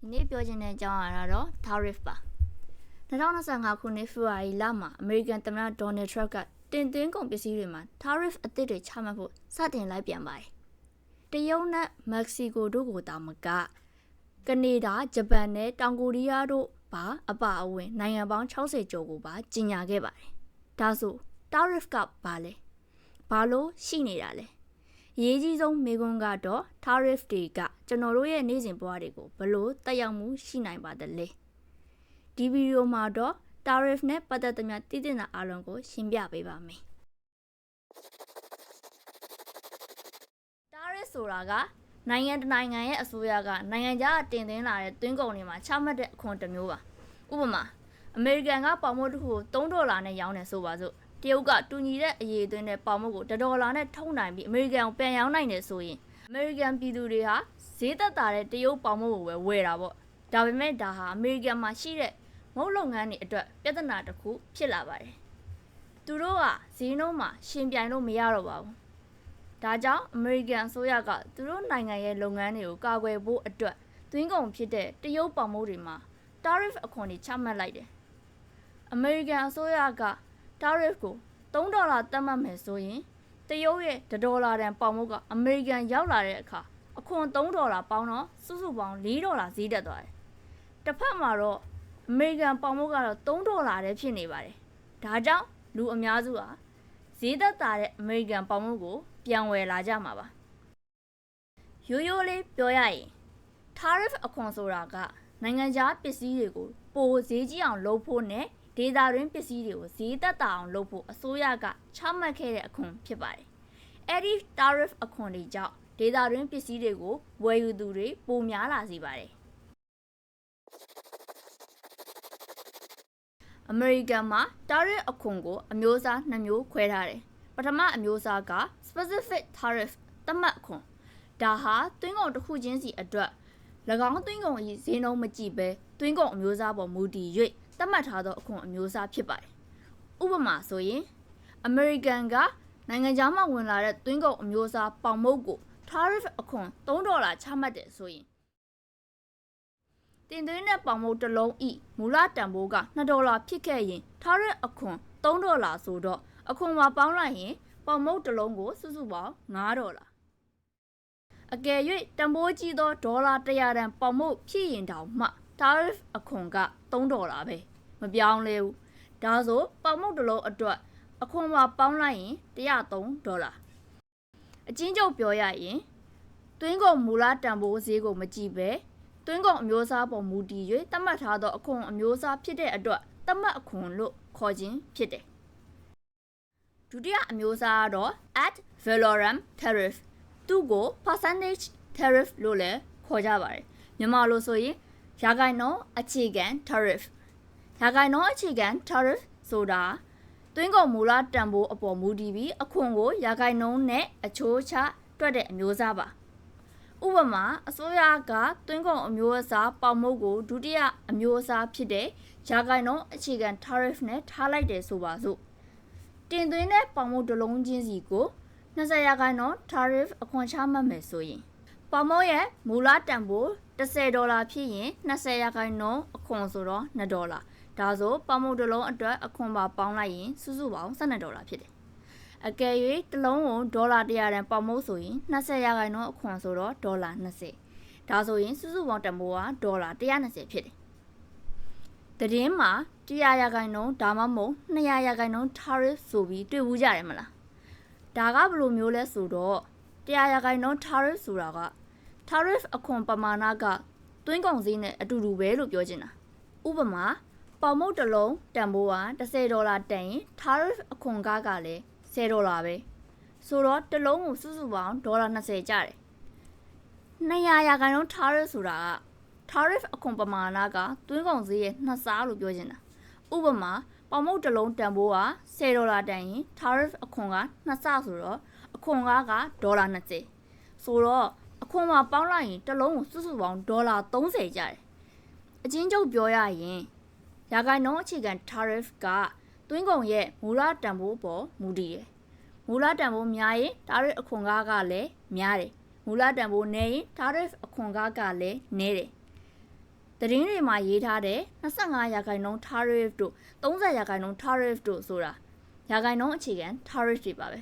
ဒီနေ့ပြောချင်တဲ့အကြောင်းအရာတော့ tariff ပါ2025ခုနှစ်ဖေဖော်ဝါရီလမှာအမေရိကန်သမ္မတဒေါ်နယ်ထရန့်ကတင်သွင်းကုန်ပစ္စည်းတွေမှာ tariff အသစ်တွေချမှတ်ဖို့စတင်လိုက်ပြန်ပါတယ်တရုတ်နဲ့မက္ကဆီကိုတို့ကိုတာမကကနေဒါဂျပန်နဲ့တောင်ကိုရီးယားတို့ပါအပါအဝင်နိုင်ငံပေါင်း60ကျော်ကိုပါကြီးညာခဲ့ပါတယ်ဒါဆို tariff ကဘာလဲဘာလို့ရှိနေတာလဲအ ရေးကြီးဆုံးမေးခွန်းကတော့ tariff တွေကကျွန်တော်တို့ရဲ့နေ့စဉ်ဘဝတွေကိုဘယ်လို့တက်ရောက်မှုရှိနိုင်ပါသလဲဒီဗီဒီယိုမှာတော့ tariff နဲ့ပတ်သက်သမျှတည်တင်တာအလုံးကိုရှင်းပြပေးပါမယ် tariff ဆိုတာကနိုင်ငံတစ်နိုင်ငံရဲ့အစိုးရကနိုင်ငံခြားတင်သွင်းလာတဲ့သွင်းကုန်တွေမှာချမှတ်တဲ့အခွန်တစ်မျိုးပါဥပမာအမေရိကန်ကပေါင်မုတ်တစ်ခုကို3ဒေါ်လာနဲ့ရောင်းတယ်ဆိုပါစို့ တရုတ်ကတူညီတဲ့အရေးသွင်းတဲ့ပေါင်မုတ်ကို1ဒေါ်လာနဲ့ထုတ်နိုင်ပြီးအမေရိကန်ကိုပြန်ရောင်းနိုင်တယ်ဆိုရင်အမေရိကန်ပြည်သူတွေဟာဈေးသက်သာတဲ့တရုတ်ပေါင်မုတ်ကိုပဲဝယ်တာပေါ့ဒါပေမဲ့ဒါဟာအမေရိကန်မှာရှိတဲ့မုတ်လုပ်ငန်းတွေအတွက်ပြဿနာတစ်ခုဖြစ်လာပါတယ်သူတို့ကဈေးနှုန်းမှာရှင်ပြိုင်လို့မရတော့ပါဘူးဒါကြောင့်အမေရိကန်အစိုးရကသူတို့နိုင်ငံရဲ့လုပ်ငန်းတွေကိုကာကွယ်ဖို့အတွက်သွင်းကုန်ဖြစ်တဲ့တရုတ်ပေါင်မုတ်တွေမှာ tariff အခွန်တွေချမှတ်လိုက်တယ်အမေရိကန်အစိုးရက tariff ကို3ဒေါ်လာသတ်မှတ်မယ်ဆိုရင်တရုတ်ရဲ့1ဒေါ်လာတန်ပေါင်မုတ်ကအမေရိကန်ရောက်လာတဲ့အခါအခွန်3ဒေါ်လာပေါင်းတော့စုစုပေါင်း4ဒေါ်လာဈေးတက်သွားတယ်။တစ်ဖက်မှာတော့အမေရိကန်ပေါင်မုတ်ကတော့3ဒေါ်လာတည်းဖြစ်နေပါတယ်။ဒါကြောင့်လူအများစုဟာဈေးသက်သာတဲ့အမေရိကန်ပေါင်မုတ်ကိုပြန်ဝယ်လာကြမှာပါ။ရိုးရိုးလေးပြောရရင် tariff အခွန်ဆိုတာကနိုင်ငံခြားပစ္စည်းတွေကိုပိုဈေးကြီးအောင်လုပ်ဖို့နဲ့ ဒေတာတွင်းပစ္စည်းတွေကိုဈေးသက်သာအောင်လုပ်ဖို့အစိုးရကချမှတ်ခဲ့တဲ့အခွန်ဖြစ်ပါတယ်။အဲ့ဒီ tariff အခွန်တွေကြောင့်ဒေတာတွင်းပစ္စည်းတွေကိုဝယ်ယူသူတွေပိုများလာစေပါတယ်။အမေရိကန်မှာ tariff အခွန်ကိုအမျိုးအစားနှစ်မျိုးခွဲထားတယ်။ပထမအမျိုးအစားက specific tariff သတ်မှတ်အခွန်ဒါဟာသွင်းကုန်တစ်ခုချင်းစီအတွက်၎င်းသွင်းကုန်၏ဈေးနှုန်းမကြည့်ဘဲသွင်းကုန်အမျိုးအစားပေါ်မူတည်၍ သတ်မှတ်ထားသောအခွန်အမျိုးအစားဖြစ်ပါတယ်။ဥပမာဆိုရင်အမေရိကန်ကနိုင်ငံခြားမှဝင်လာတဲ့သွင်းကုန်အမျိုးအစားပေါင်မုတ်ကို tariff အခွန်3ဒေါ်လာချမှတ်တယ်ဆိုရင်တင်သွင်းတဲ့ပေါင်မုတ်တစ်လုံးဤမူလတန်ဖိုးက2ဒေါ်လာဖြစ်ခဲ့ရင် tariff အခွန်3ဒေါ်လာဆိုတော့အခွန်မှာပေါင်းလိုက်ရင်ပေါင်မုတ်တစ်လုံးကိုစုစုပေါင်း9ဒေါ်လာအကယ်၍တန်ဖိုးကြီးသောဒေါ်လာ100တန်ပေါင်မုတ်ဖြစ်ရင်တောင်မှ tariff အခွန်က3ဒေါ်လာပဲ မပြောင်းလဲဘူးဒါဆိုပေါင်မုတ်တစ်လုံးအတွက်အခွန်မှာပေါင်းလိုက်ရင်103ဒေါ်လာအချင်းချုပ်ပြောရရင်သွင်းကုန်မူလတန်ဖိုးဈေးကိုမကြည့်ပဲသွင်းကုန်အမျိုးအစားပေါ်မူတည်၍သတ်မှတ်ထားသောအခွန်အမျိုးအစားဖြစ်တဲ့အတွက်သတ်မှတ်အခွန်လို့ခေါ်ခြင်းဖြစ်တယ်ဒုတိယအမျိုးအစားကတော့ ad valorem tariff သူ့ကို percentage tariff လို့လည်းခေါ်ကြပါတယ်မြန်မာလိုဆိုရင်ရာဂိုင်နှုန်းအခြေခံ tariff ရာဂိုင်နှုန်းအခြေခံ tariff ဆိုတာသွင်းကုန်မူလတန်ဖိုးအပေါ်မူတည်ပြီးအခွန်ကိုရာဂိုင်နှုန်းနဲ့အချိုးချတွက်တဲ့အမျိုးအစားပါဥပမာအစိုးရကသွင်းကုန်အမျိုးအစားပေါင်မုတ်ကိုဒုတိယအမျိုးအစားဖြစ်တဲ့ရာဂိုင်နှုန်းအခြေခံ tariff နဲ့ထားလိုက်တယ်ဆိုပါစို့တင်သွင်းတဲ့ပေါင်မုတ်တစ်လုံးချင်းစီကို20ရာခိုင်နှုန်း tariff အခွန်ချမှတ်မယ်ဆိုရင်ပေါင်မုတ်ရဲ့မူလတန်ဖိုး10ဒေါ်လာဖြစ်ရင်20ရာခိုင်နှုန်းအခွန်ဆိုတော့2ဒေါ်လာ ဒါဆိုပေါင်မုတ်တစ်လုံးအတွက်အခွန်ပါပေါင်းလိုက်ရင်စုစုပေါင်း12ဒေါ်လာဖြစ်တယ်အကယ်၍တစ်လုံးကိုဒေါ်လာ100တန်ပေါင်မုတ်ဆိုရင်20ရာခိုင်နှုန်းအခွန်ဆိုတော့ဒေါ်လာ20ဒါဆိုရင်စုစုပေါင်းတန်ဖိုးကဒေါ်လာ120ဖြစ်တယ်တည်င်းမှာ100ရာခိုင်နှုန်းဒါမှမဟုတ်200ရာခိုင်နှုန်း tariff ဆိုပြီးတွေ့ဘူးကြတယ်မလားဒါကဘယ်လိုမျိုးလဲဆိုတော့100ရာခိုင်နှုန်း tariff ဆိုတာက tariff အခွန်ပမာဏကသွင်းကုန်စည်းနဲ့အတူတူပဲလို့ပြောချင်တာဥပမာ ပေါင်မုတ်တစ်လုံးတန်ဖိုးက10ဒေါ်လာတန်ရင် tariff အခွန်ကားကလည်း10ဒေါ်လာပဲဆိုတော့တစ်လုံးကိုစုစုပေါင်းဒေါ်လာ20ကျတယ်200ရာခိုင်နှုန်း tariff ဆိုတာက tariff အခွန်ပမာဏကသွင်းကုန်စည်းရဲ့နှစ်စားလို့ပြောချင်တာဥပမာပေါင်မုတ်တစ်လုံးတန်ဖိုးက10ဒေါ်လာတန်ရင် tariff အခွန်ကနှစ်ဆဆိုတော့အခွန်ကားကဒေါ်လာ20ဆိုတော့အခွန်မှာပေါင်းလိုက်ရင်တစ်လုံးကိုစုစုပေါင်းဒေါ်လာ30ကျတယ်အချင်းချုပ်ပြောရရင် ရာဂိုင်နှုန်းအခြေခံ tariff ကသွင်းကုန်ရဲ့မူလတန်ဖိုးပေါ်မူတည်တယ်မူလတန်ဖိုးများရင် tariff အခွန်ကားကလည်းများတယ်မူလတန်ဖိုးနည်းရင် tariff အခွန်ကားကလည်းနည်းတယ်ဒသတင်းတွေမှာရေးထားတဲ့25ရာခိုင်နှုန်း tariff တို့30ရာခိုင်နှုန်း tariff တို့ဆိုတာရာခိုင်နှုန်းအခြေခံ tariff တွေပါပဲ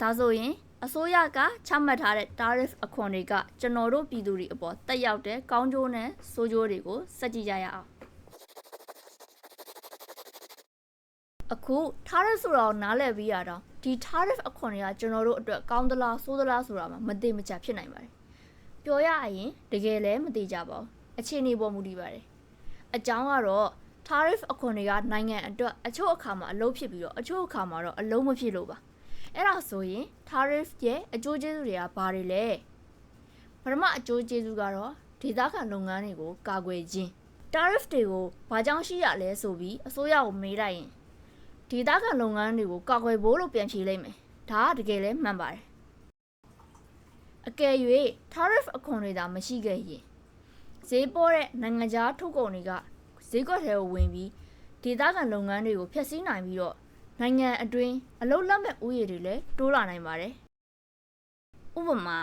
ဒါဆိုရင်အစိုးရကချမှတ်ထားတဲ့ tariff အခွန်တွေကကျွန်တော်တို့ပြည်သူတွေအပေါ်တက်ရောက်တဲ့ကောင်းကျိုးနဲ့ဆိုးကျိုးတွေကိုစက်ကြည့်ကြရအောင် အခု tariff ဆိုတာကိုနားလည်ပြီးရတော့ဒီ tariff အခွန်တွေကကျွန်တော်တို့အတွက်ကောင်းသလားဆိုးသလားဆိုတာမှမသိမချဖြစ်နိုင်ပါတယ်ပြောရရင်တကယ်လည်းမသိကြပါဘူးအခြေအနေပေါ်မူတည်ပါတယ်အကြောင်းကတော့ tariff အခွန်တွေကနိုင်ငံအတွက်အချို့အခါမှာအလုပ်ဖြစ်ပြီးတော့အချို့အခါမှာတော့အလုံးမဖြစ်လို့ပါအဲ့ဒါဆိုရင် tariff ရဲ့အကျိုးကျေးဇူးတွေကဘာတွေလဲပထမအကျိုးကျေးဇူးကတော့ဒေသခံလုပ်ငန်းတွေကိုကာကွယ်ခြင်း tariff တွေကိုဘာကြောင့်ရှိရလဲဆိုပြီးအစိုးရကိုမေးလိုက်ရင် ဒေသခံလုပ်ငန်းတွေကိုကာကွယ်ဖို့လို့ပြန်ဖြေလိုက်မယ်ဒါကတကယ်လဲမှန်ပါတယ်အကယ်၍ tariff အခွန်တွေသာမရှိခဲ့ရင်ဈေးပေါ်တဲ့နိုင်ငံခြားထုတ်ကုန်တွေကဈေးကွက်ထဲကိုဝင်ပြီးဒေသခံလုပ်ငန်းတွေကိုဖျက်ဆီးနိုင်ပြီးတော့နိုင်ငံအတွင်းအလုတ်လက်မဲ့ဥယျာဉ်တွေလည်းတိုးလာနိုင်ပါတယ်ဥပမာ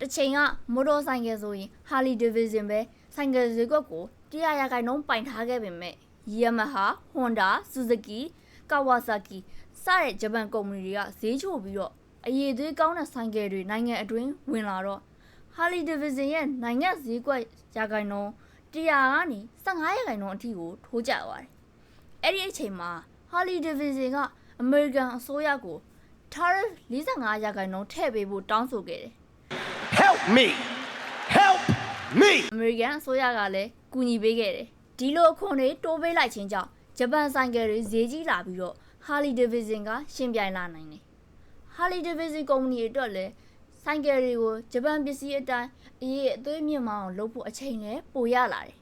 တစ်ချိန်ကမော်တော်ဆိုင်ကယ်ဆိုရင် Harley Davidson ပဲဆိုင်ကယ်ဈေးကွက်ကို100ရာခိုင်နှုန်းပိုင်ထားခဲ့ပေမဲ့ Yamaha, Honda, Suzuki, Kawasaki စတဲ့ဂျပန်ကုမ္ပဏီတွေကဈေးချိုပြီးတော့အရေးသွေးကောင်းတဲ့ဆိုင်ကယ်တွေနိုင်ငံအတွင်းဝင်လာတော့ Harley Davidson ရဲ့နိုင်ငံဈေးကွက်ရာခိုင်နှုန်း100ကနေ15ရာခိုင်နှုန်းအထိကိုထိုးကျသွားတယ်။အဲ့ဒီအချိန်မှာ Harley Davidson ကအမေရိကန်အစိုးရကို tariff 45ရာခိုင်နှုန်းထည့်ပေးဖို့တောင်းဆိုခဲ့တယ် Help me! Help me! ။အမေရိကန်အစိုးရကလည်းကူညီပေးခဲ့တယ်။ဒီလိုအခွန်တွေတိုးပေးလိုက်ခြင်းကြောင့် ဂျပန်ဆိုင်ကယ်တွေဈေးကြီးလာပြီးတော့ Harley Davidson ကရှင်ပြိုင်လာနိုင်တယ်။ Harley Davidson ကုမ္ပဏီအတွက်လည်းဆိုင်ကယ်တွေကိုဂျပန်ပစ္စည်းအတိုင်းအရေးအသွေးမြင့်မအောင်လုပ်ဖို့အချိန်လည်းပိုရလာတယ်။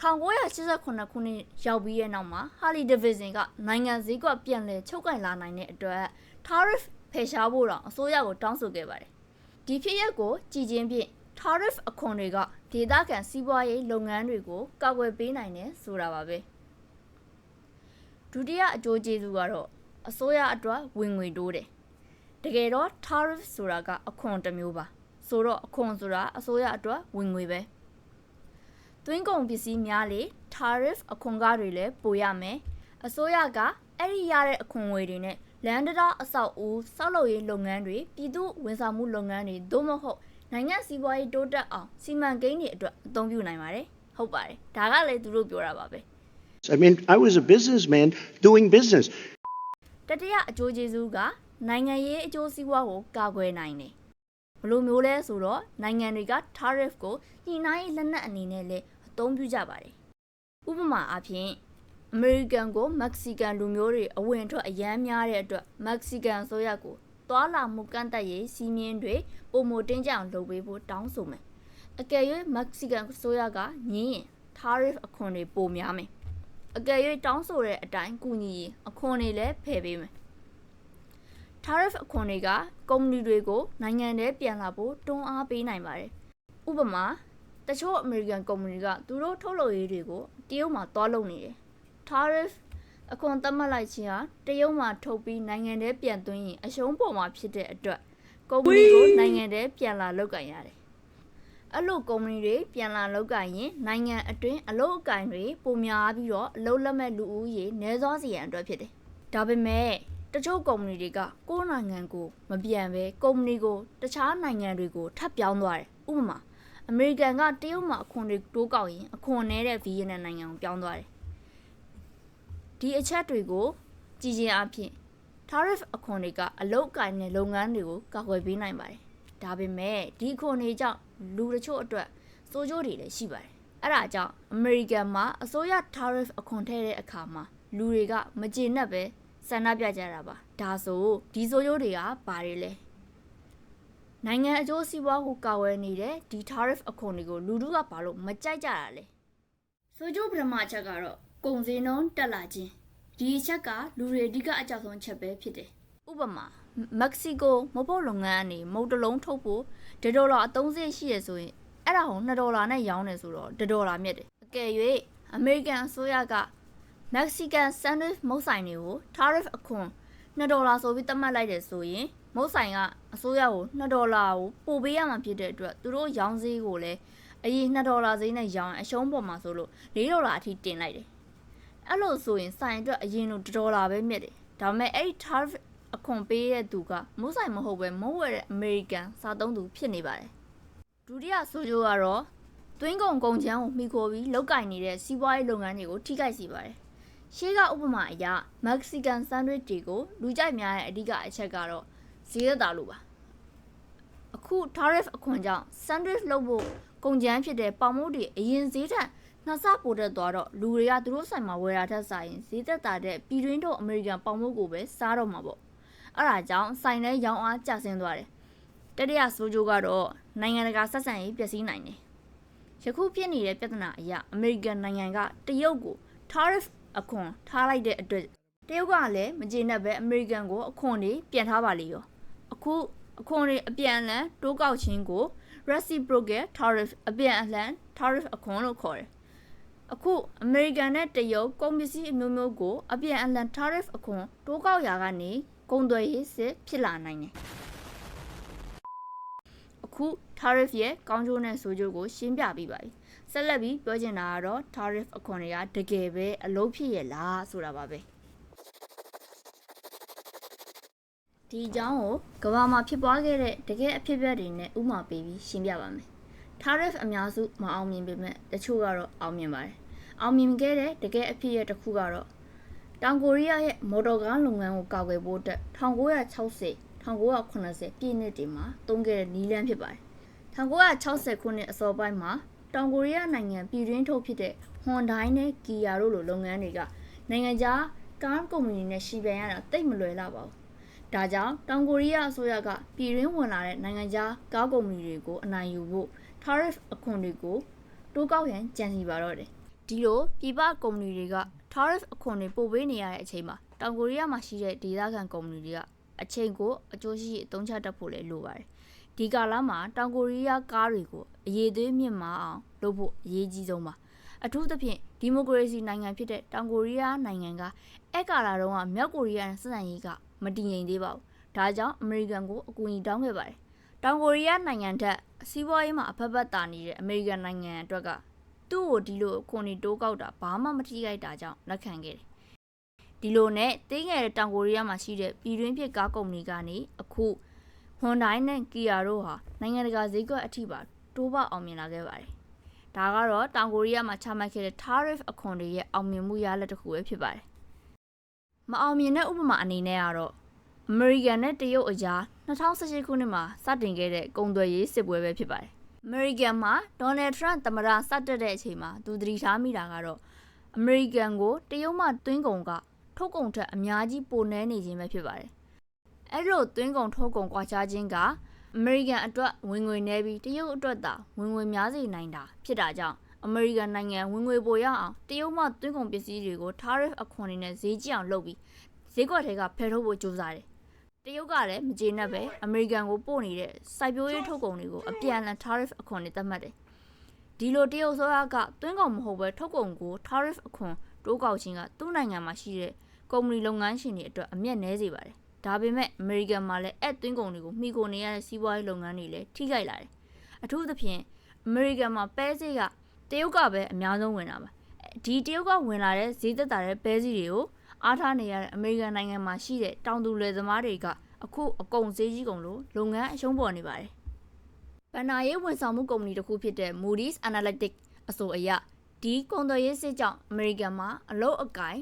1989ခုနှစ်ရောက်ပြီးတဲ့နောက်မှာ Harley Davidson ကနိုင်ငံစည်းကွက်ပြန်လည်ချုပ်ကိုင်လာနိုင်တဲ့အတွက် tariff ဖယ်ရှားဖို့တော့အစိုးရကိုတောင်းဆိုခဲ့ပါတယ်။ဒီဖြစ်ရပ်ကိုကြည်ချင်းဖြင့် tariff အခွန်တွေကဒေသခံစီးပွားရေးလုပ်ငန်းတွေကိုကာကွယ်ပေးနိုင်တယ်ဆိုတာပါပဲ။ ဒုတိယအကျိုးကျေးဇူးကတော့အစိုးရအတွက်ဝင်ငွေတိုးတယ်။တကယ်တော့ tariff ဆိုတာကအခွန်တစ်မျိုးပါ။ဆိုတော့အခွန်ဆိုတာအစိုးရအတွက်ဝင်ငွေပဲ။သွင်းကုန်ပစ္စည်းများလေ tariff အခွန်ကားတွေလည်းပိုရမယ်။အစိုးရကအဲ့ဒီရတဲ့အခွန်ငွေတွေနဲ့လန်ဒတာအဆောက်အဦစောက်လုပ်ရေးလုပ်ငန်းတွေပြည်သူဝန်ဆောင်မှုလုပ်ငန်းတွေသို့မဟုတ်နိုင်ငံစီးပွားရေးတိုးတက်အောင်စီမံကိန်းတွေအတွက်အသုံးပြုနိုင်ပါတယ်။ဟုတ်ပါတယ်။ဒါကလည်းသူတို့ပြောတာပါပဲ။ I mean, I was a businessman doing business. တတိယအကျိုးကျေးဇူးကနိုင်ငံရေးအကျိုးစီးပွားကိုကာကွယ်နိုင်တယ်။ဘယ်လိုမျိုးလဲဆိုတော့နိုင်ငံတွေက tariff ကိုညှိနှိုင်းရေးလက်နက်အနေနဲ့လည်းအသုံးပြုကြပါတယ်။ဥပမာအားဖြင့်အမေရိကန်ကိုမက္ကဆီကန်လူမျိုးတွေအဝင်ထွက်အရမ်းများတဲ့အတွက်မက္ကဆီကန်ဆိုရက်ကိုသွာလာမှုကန့်သက်ရေးစီးမြင်တွေပုံမတင်းကြအောင်လုပ်ပေးဖို့တောင်းဆိုမယ်။အကယ်၍မက္ကဆီကန်ဆိုရကညင်းရင် tariff အခွန်တွေပိုများမယ်။ အကယ်၍တောင်းဆိုတဲ့အတိုင်းကူညီရင်အခွန်တွေလည်းဖယ်ပေးမယ်။ tariff အခွန်တွေကကုမ္ပဏီတွေကိုနိုင်ငံထဲပြန်လာဖို့တွန်းအားပေးနိုင်ပါတယ်။ဥပမာတချို့အမေရိကန်ကုမ္ပဏီကသူတို့ထုတ်လုပ်ရေးတွေကိုတရုတ်မှာသွားလုပ်နေတယ်။ tariff အခွန်သတ်မှတ်လိုက်ခြင်းဟာတရုတ်မှာထုတ်ပြီးနိုင်ငံထဲပြန်သွင်းရင်အရှုံးပေါ်မှာဖြစ်တဲ့အတွက်ကုမ္ပဏီကိုနိုင်ငံထဲပြန်လာလုပ်ကင်ရတယ်။ အဲ့လိုကုမ္ပဏီတွေပြန်လာလုပ်ကင်ရင်နိုင်ငံအတွင်းအလုပ်အကင်တွေပိုများပြီးတော့အလုပ်လက်မဲ့လူဦးရေနည်းသွားစေရန်အတွက်ဖြစ်တယ်။ဒါပေမဲ့တချို့ကုမ္ပဏီတွေကကိုယ့်နိုင်ငံကိုမပြန်ဘဲကုမ္ပဏီကိုတခြားနိုင်ငံတွေကိုထပ်ပြောင်းသွားတယ်။ဥပမာအမေရိကန်ကတရုတ်မှာအခွန်တွေတိုးကောက်ရင်အခွန်နည်းတဲ့ဗီယက်နမ်နိုင်ငံကိုပြောင်းသွားတယ်။ဒီအချက်တွေကိုကြည်ချင်းအဖြစ် tariff အခွန်တွေကအလုတ်ကင်တဲ့လုပ်ငန်းတွေကိုကာကွယ်ပေးနိုင်ပါတယ်။ဒါပေမဲ့ဒီအခွန်တွေကြောင့် လူတချို့အတွက်စိုးကျိုးတွေလည်းရှိပါတယ်။အဲ့ဒါကြောင့်အမေရိကန်မှာအစိုးရ tariff အခွန်ထည့်တဲ့အခါမှာလူတွေကမကျေနပ်ပဲဆန္ဒပြကြတာပါ။ဒါဆိုဒီစိုးကျိုးတွေကဘာတွေလဲ။နိုင်ငံအကျိုးစီးပွားကိုကာကွယ်နေတဲ့ဒီ tariff အခွန်တွေကိုလူတို့ကဘာလို့မကြိုက်ကြတာလဲ။စိုးကျိုးပထမအချက်ကတော့ကုန်စည်နှုန်းတက်လာခြင်းဒီအချက်ကလူတွေအဓိကအကြောက်ဆုံးချက်ပဲဖြစ်တယ်။ဥပမာမက္ကဆီကိုမဟုတ်လုပ်ငန်းကနေမုတ်တလုံးထုတ်ဖို့ ဒေါ်လာအသုံးစရိတ်ရှိရဆိုရင်အဲ့ဒါကို2ဒေါ်လာနဲ့ရောင်းနေဆိုတော့ဒေါ်လာမြတ်တယ်။အကယ်၍အမေရိကန်အစိုးရကမက္ကဆီကန်ဆန်ဒဝစ်မုတ်ဆိုင်တွေကို tariff အခွန်2ဒေါ်လာဆိုပြီးသတ်မှတ်လိုက်တယ်ဆိုရင်မုတ်ဆိုင်ကအစိုးရကို2ဒေါ်လာကိုပို့ပေးရမှာဖြစ်တဲ့အတွက်သူတို့ရောင်းဈေးကိုလည်းအရင်2ဒေါ်လာဈေးနဲ့ရောင်းရင်အရှုံးပေါ်မှာဆိုလို့4ဒေါ်လာအထိတင်လိုက်တယ်အဲ့လိုဆိုရင်ဆိုင်အတွက်အရင်လို1ဒေါ်လာပဲမြတ်တယ်ဒါပေမဲ့အဲ့ဒီ tariff အခွန်ပေးတဲ့သူကမုတ်ဆိုင်မဟုတ်ပဲမဟုတ်ဝယ်တဲ့အမေရိကန်စားသုံးသူဖြစ်နေပါတယ်ဒုတိယဆိုကြကတော့သွင်းကုန်ကုန်ချမ်းကိုမှီခိုပြီးလောက်ကင်နေတဲ့စီးပွားရေးလုပ်ငန်းတွေကိုထိခိုက်စေပါတယ်ရှေးကဥပမာအရမက္ကဆီကန်ဆန်ဒဝစ်တွေကိုလူကြိုက်များတဲ့အဓိကအချက်ကတော့ဈေးသက်သာလို့ပါအခု tariff အခွန်ကြောင့် sandwich လုပ်ဖို့ကုန်ကျန်းဖြစ်တဲ့ပေါင်မုတ်တွေအရင်ဈေးထက်နှစ်ဆပိုတက်သွားတော့လူတွေကသူတို့ဆိုင်မှာဝယ်တာထက်စာရင်ဈေးသက်သာတဲ့ပြည်တွင်းထုတ်အမေရိကန်ပေါင်မုတ်ကိုပဲစားတော့မှာပေါ့ အဲ့ဒါကြောင့်ဆိုင်ထဲရောင်းအားကျဆင်းသွားတယ်တတိယဆိုးကျိုးကတော့နိုင်ငံတကာဆက်ဆံရေးပျက်စီးနိုင်တယ်ယခုဖြစ်နေတဲ့ပြဿနာအရအမေရိကန်နိုင်ငံကတရုတ်ကို tariff အခွန်ထားလိုက်တဲ့အတွက်တရုတ်ကလည်းမကျေနပ်ပဲအမေရိကန်ကိုအခွန်တွေပြန်ထားပါလေရောအခုအခွန်တွေအပြန်အလှန်တိုးကောက်ခြင်းကို reciprocal tariff အပြန်အလှန် tariff အခွန်လို့ခေါ်တယ်အခုအမေရိကန်နဲ့တရုတ်ကုန်ပစ္စည်းအမျိုးမျိုးကိုအပြန်အလှန် tariff အခွန်တိုးကောက်ရာကနေ ကုန်သွယ်ရေးစစ်ဖြစ်လာနိုင်တယ်အခု tariff ရဲ့ကောင်းကျိုးနဲ့ဆိုးကျိုးကိုရှင်းပြပြီးပါပြီဆက်လက်ပြီးပြောချင်တာကတော့ tariff အခွန်တွေကတကယ်ပဲအလုပ်ဖြစ်ရဲ့လားဆိုတာပါပဲဒီအကြောင်းကိုကမ္ဘာမှာဖြစ်ပွားခဲ့တဲ့တကယ်အဖြစ်အပျက်တွေနဲ့ဥပမာပေးပြီးရှင်းပြပါမယ် tariff အများစုမအောင်မြင်ပေမဲ့တချို့ကတော့အောင်မြင်ပါတယ်အောင်မြင်ခဲ့တဲ့တကယ်အဖြစ်အပျက်တစ်ခုကတော့ တောင်ကိုရီးယားရဲ့မော်တော်ကားလုပ်ငန်းကိုကာကွယ်ဖို့အတွက်1960 1980ပြည့်နှစ်တွေမှာတုံးခဲ့တဲ့နီလန်းဖြစ်ပါတယ်1960ခုနှစ်အစောပိုင်းမှာတောင်ကိုရီးယားနိုင်ငံပြည်တွင်းထုတ်ဖြစ်တဲ့ Hyundai နဲ့ Kia တို့လိုလုပ်ငန်းတွေကနိုင်ငံခြားကားကုမ္ပဏီနဲ့ရှီပြန်ရတာတိတ်မလွယ်လာပါဘူး။ဒါကြောင့်တောင်ကိုရီးယားအစိုးရကပြည်တွင်းဝင်လာတဲ့နိုင်ငံခြားကားကုမ္ပဏီတွေကိုအနိုင်ယူဖို့ tariff အခွန်တွေကိုတိုးကောက်ရန်ကြံစီပါတော့တယ်။ဒီလိုပြည်ပကုမ္ပဏီတွေက tariff အခွန်တွေပို့ပေးနေရတဲ့အချိန်မှာတောင်ကိုရီးယားမှာရှိတဲ့ဒေသခံကုမ္ပဏီတွေကအချိန်ကိုအကျိုးရှိအသုံးချတတ်ဖို့လည်းလိုပါတယ်။ဒီကာလမှာတောင်ကိုရီးယားကားတွေကိုအရေးသွေးမြင့်မာအောင်လုပ်ဖို့အရေးကြီးဆုံးပါအထူးသဖြင့်ဒီမိုကရေစီနိုင်ငံဖြစ်တဲ့တောင်ကိုရီးယားနိုင်ငံကအဲ့ကာလာတုန်းကမြောက်ကိုရီးယားနဲ့ဆက်ဆံရေးကမတည်ငြိမ်သေးပါဘူးဒါကြောင့်အမေရိကန်ကိုအကူအညီတောင်းခဲ့ပါတယ်တောင်ကိုရီးယားနိုင်ငံထက်စီးပွားရေးမှာအဖက်ဖက်တာနေတဲ့အမေရိကန်နိုင်ငံအတွက်က သူ့ကိုဒီလိုအခွန်တွေတိုးကောက်တာဘာမှမထိခိုက်တာကြောင့်လက်ခံခဲ့တယ်ဒီလိုနဲ့တင်းငယ်တဲ့တောင်ကိုရီးယားမှာရှိတဲ့ပြည်တွင်းဖြစ်ကားကုမ္ပဏီကနေအခု Hyundai နဲ့ Kia တို့ဟာနိုင်ငံတကာဈေးကွက်အထိပါတိုးပေါအောင်မြင်လာခဲ့ပါတယ်။ဒါကတော့တောင်ကိုရီးယားမှာချမှတ်ခဲ့တဲ့ tariff အခွန်တွေရဲ့အောင်မြင်မှုရလဒ်တစ်ခုပဲဖြစ်ပါတယ်။မအောင်မြင်တဲ့ဥပမာအနေနဲ့ကတော့အမေရိကန်နဲ့တရုတ်အကြား2018ခုနှစ်မှာစတင်ခဲ့တဲ့ကုန်သွယ်ရေးစစ်ပွဲပဲဖြစ်ပါတယ်။ အမေရိကန်မှာဒေါ်နယ်ထရန့်သမ္မတစတက်တဲ့အချိန်မှာသူသတိထားမိတာကတော့အမေရိကန်ကိုတရုတ်မှသွင်းကုန်ကထုတ်ကုန်ထက်အများကြီးပိုနှဲနေခြင်းပဲဖြစ်ပါတယ်။အဲ့လိုသွင်းကုန်ထုတ်ကုန်ကွာခြားခြင်းကအမေရိကန်အတွက်ဝင်ငွေနှဲပြီးတရုတ်အတွက်သာဝင်ငွေများစေနိုင်တာဖြစ်တာကြောင့်အမေရိကန်နိုင်ငံဝင်ငွေပိုရအောင်တရုတ်မှသွင်းကုန်ပစ္စည်းတွေကို tariff အခွန်တွေနဲ့ဈေးကြီးအောင်လုပ်ပြီးဈေးကွက်တွေကဖယ်ထုတ်ဖို့ကြိုးစားတယ်။ တရုတ်ကလည်းမကျေနပ်ပဲအမေရိကန်ကိုပို့နေတဲ့စိုက်ပျိုးရေးထုတ်ကုန်တွေကိုအပြန်အလှန် tariff အခွန်တွေသတ်မှတ်တယ်။ဒီလိုတရုတ်ဆိုရကသွင်းကုန်မဟုတ်ပဲထုတ်ကုန်ကို tariff အခွန်တိုးကောက်ခြင်းကသူ့နိုင်ငံမှာရှိတဲ့ကုမ္ပဏီလုပ်ငန်းရှင်တွေအတွက်အမျက်နည်းစေပါတယ်။ဒါပေမဲ့အမေရိကန်မှာလည်းအဲ့သွင်းကုန်တွေကိုမှီခိုနေရတဲ့စီးပွားရေးလုပ်ငန်းတွေလည်းထိခိုက်လာတယ်။အထူးသဖြင့်အမေရိကန်မှာပဲစိတ်ကတရုတ်ကပဲအများဆုံးဝင်တာပါ။ဒီတရုတ်ကဝင်လာတဲ့ဈေးသက်သာတဲ့ပဲစီတွေကို အားထားနေရတဲ့အမေရိကန်နိုင်ငံမှာရှိတဲ့တောင်သူလယ်သမားတွေကအခုအကုန်ဈေးကြီးကုန်လို့လုပ်ငန်းအရှုံးပေါ်နေပါတယ်။ဘဏ္ဍာရေးဝန်ဆောင်မှုကုမ္ပဏီတစ်ခုဖြစ်တဲ့ Moody's Analytics အဆိုအရဒီကုန်သွယ်ရေးစစ်ကြောင့်အမေရိကန်မှာအလုတ်အကင်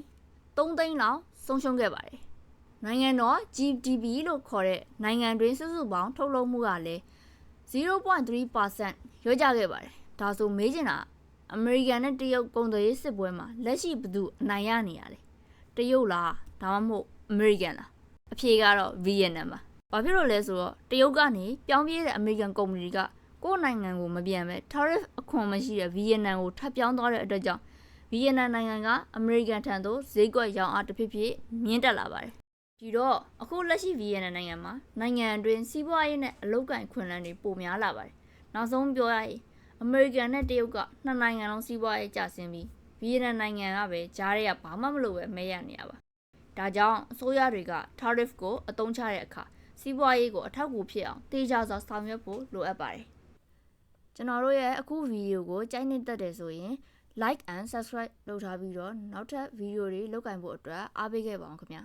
3သိန်းလောက်ဆုံးရှုံးခဲ့ပါတယ်။နိုင်ငံတော် GDP လို့ခေါ်တဲ့နိုင်ငံတွင်းစုစုပေါင်းထုတ်လုပ်မှုကလည်း0.3%ရော့ကျခဲ့ပါတယ်။ဒါဆိုမေးချင်တာအမေရိကန်နဲ့တရုတ်ကုန်သွယ်ရေးစစ်ပွဲမှာလက်ရှိဘယ်သူအနိုင်ရနေရလဲ။ တရုတ်လားဒါမှမဟုတ်အမေရိကန်လား။အဖြေကတော့ဗီယက်နမ်ပါ။ဘာဖြစ်လို့လဲဆိုတော့တရုတ်ကနေပြောင်းပြေးတဲ့အမေရိကန်ကုမ္ပဏီတွေကကိုယ့်နိုင်ငံကိုမပြန်ပဲ tariff အခွန်မရှိတဲ့ဗီယက်နမ်ကိုထပ်ပြောင်းသွားတဲ့အတွက်ကြောင့်ဗီယက်နမ်နိုင်ငံကအမေရိကန်ထံသို့ဈေးကွက်ရောင်းအားတစ်ဖြစ်ဖြစ်မြင့်တက်လာပါတယ်။ဒီတော့အခုလက်ရှိဗီယက်နမ်နိုင်ငံမှာနိုင်ငံအတွင်းစီးပွားရေးနဲ့အလုပ်ကိုင်ခွင့်လန်းတွေပိုများလာပါတယ်။နောက်ဆုံးပြောရရင်အမေရိကန်နဲ့တရုတ်ကနှစ်နိုင်ငံလုံးစီးပွားရေးကျဆင်းပြီး ဗီယက်နမ်နိုင်ငံကပဲကြားရရဘာမှမလုပ်ပဲမဲရနေရပါ။ဒါကြောင့်အစိုးရတွေက tariff ကိုအသုံးချတဲ့အခါစီးပွားရေးကိုအထောက်အကူဖြစ်အောင်တေချာစွာဆောင်ရွက်ဖို့လိုအပ်ပါတယ်ကျွန်တော်တို့ရဲ့အခုဗီဒီယိုကိုကြိုက်နေတတ်တယ်ဆိုရင် like and subscribe လုပ်ထားပြီးတော့နောက်ထပ်ဗီဒီယိုတွေလုပ်ကင်ဖို့အတွက်အားပေးခဲ့ပါအောင်ခင်ဗျာ